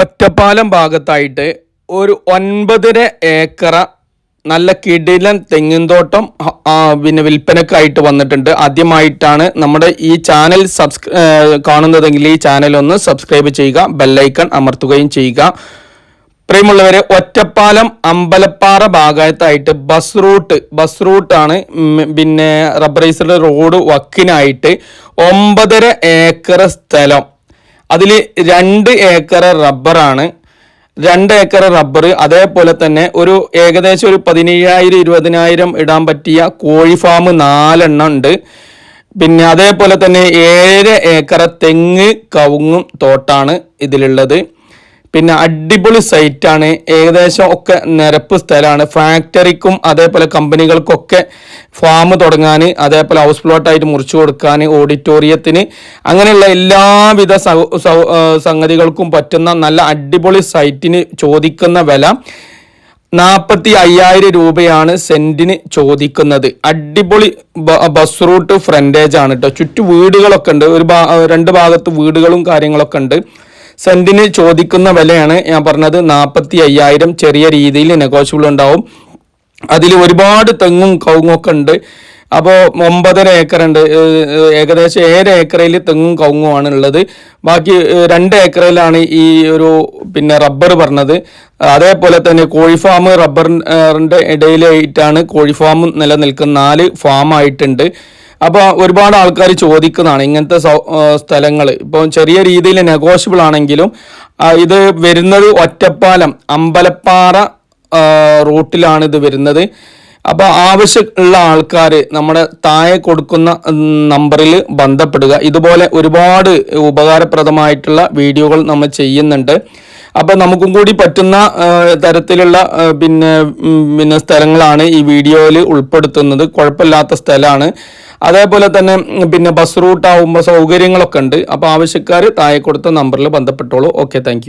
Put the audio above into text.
ഒറ്റപ്പാലം ഭാഗത്തായിട്ട് ഒരു ഒൻപതര ഏക്കറ നല്ല കിടിലൻ തെങ്ങിൻതോട്ടം തോട്ടം പിന്നെ വിൽപ്പനക്കായിട്ട് വന്നിട്ടുണ്ട്. ആദ്യമായിട്ടാണ് നമ്മുടെ ഈ ചാനൽ സബ്സ്ക്രൈ കാണുന്നതെങ്കിൽ ഈ ചാനൽ ഒന്ന് സബ്സ്ക്രൈബ് ചെയ്യുക ബെല്ലൈക്കൺ അമർത്തുകയും ചെയ്യുക. പ്രിയമുള്ളവരെ ഒറ്റപ്പാലം അമ്പലപ്പാറ ഭാഗത്തായിട്ട് ബസ് റൂട്ട് ബസ് റൂട്ടാണ് പിന്നെ റബ്ബറൈസ്ഡ് റോഡ് വക്കിനായിട്ട് ഒമ്പതര ഏക്കർ സ്ഥലം. അതിൽ രണ്ട് ഏക്കർ റബ്ബറാണ്. രണ്ട് ഏക്കർ റബ്ബർ അതേപോലെ തന്നെ ഒരു ഏകദേശം ഒരു പതിനയ്യായിരം ഇരുപതിനായിരം ഇടാൻ പറ്റിയ കോഴി ഫാം നാലെണ്ണം ഉണ്ട്. പിന്നെ അതേപോലെ തന്നെ ഏഴ് ഏക്കർ തെങ്ങ് കവുങ്ങും തോട്ടാണ് ഇതിലുള്ളത്. പിന്നെ അടിപൊളി ആണ്. ഏകദേശം ഒക്കെ നിരപ്പ് സ്ഥലമാണ്. ഫാക്ടറിക്കും അതേപോലെ കമ്പനികൾക്കൊക്കെ ഫാം തുടങ്ങാൻ അതേപോലെ ഹൗസ് പ്ലോട്ടായിട്ട് മുറിച്ചു കൊടുക്കാൻ ഓഡിറ്റോറിയത്തിന് അങ്ങനെയുള്ള എല്ലാവിധ സംഗതികൾക്കും പറ്റുന്ന നല്ല അടിപൊളി സൈറ്റിന് ചോദിക്കുന്ന വില നാൽപ്പത്തി അയ്യായിരം രൂപയാണ് സെന്റിന് ചോദിക്കുന്നത്. അടിപൊളി ബസ് റൂട്ട് ഫ്രണ്ടേജ് ആണ് കേട്ടോ ചുറ്റു വീടുകളൊക്കെ ഉണ്ട്. ഒരു രണ്ട് ഭാഗത്ത് വീടുകളും കാര്യങ്ങളൊക്കെ ഉണ്ട്. സെന്റിന് ചോദിക്കുന്ന വിലയാണ് ഞാൻ പറഞ്ഞത് നാൽപ്പത്തി അയ്യായിരം ചെറിയ രീതിയിൽ നെഗോഷ്യബിൾ ഉണ്ടാവും അതിൽ ഒരുപാട് തെങ്ങും കവുങ്ങും ഒക്കെ ഉണ്ട്. അപ്പോൾ ഒമ്പതര ഏക്കർ ഉണ്ട്. ഏകദേശം ഏഴ് ഏക്കറയിൽ തെങ്ങും കവുങ്ങുമാണ് ഉള്ളത്. ബാക്കി രണ്ട് ഏക്കറിലാണ് ഈ ഒരു പിന്നെ റബ്ബർ പറഞ്ഞത്. അതേപോലെ തന്നെ കോഴി ഫാം റബ്ബറിന്റെ ഇടയിലായിട്ടാണ് കോഴി ഫാം നിലനിൽക്കുന്ന നാല് ഫാം ആയിട്ടുണ്ട് അപ്പോൾ ഒരുപാട് ആൾക്കാർ ചോദിക്കുന്നതാണ് ഇങ്ങനത്തെ സ്ഥലങ്ങൾ ഇപ്പോൾ ചെറിയ രീതിയിൽ നെഗോഷ്യബിൾ ആണെങ്കിലും ഇത് വരുന്നത് ഒറ്റപ്പാലം അമ്പലപ്പാറ റൂട്ടിലാണ് ഇത് വരുന്നത്. അപ്പോൾ ആവശ്യമുള്ള ആൾക്കാർ നമ്മുടെ താഴെ കൊടുക്കുന്ന നമ്പറിൽ ബന്ധപ്പെടുക. ഇതുപോലെ ഒരുപാട് ഉപകാരപ്രദമായിട്ടുള്ള വീഡിയോകൾ നമ്മൾ ചെയ്യുന്നുണ്ട്. അപ്പോൾ നമുക്കും കൂടി പറ്റുന്ന തരത്തിലുള്ള പിന്നെ പിന്നെ സ്ഥലങ്ങളാണ് ഈ വീഡിയോയിൽ ഉൾപ്പെടുത്തുന്നത്. കുഴപ്പമില്ലാത്ത സ്ഥലമാണ്. അതേപോലെ തന്നെ പിന്നെ ബസ് റൂട്ട് ആവുമ്പോൾ സൗകര്യങ്ങളൊക്കെ ഉണ്ട്. അപ്പോൾ ആവശ്യക്കാർ താഴെ കൊടുത്ത നമ്പറിൽ ബന്ധപ്പെട്ടോളൂ. Okay thank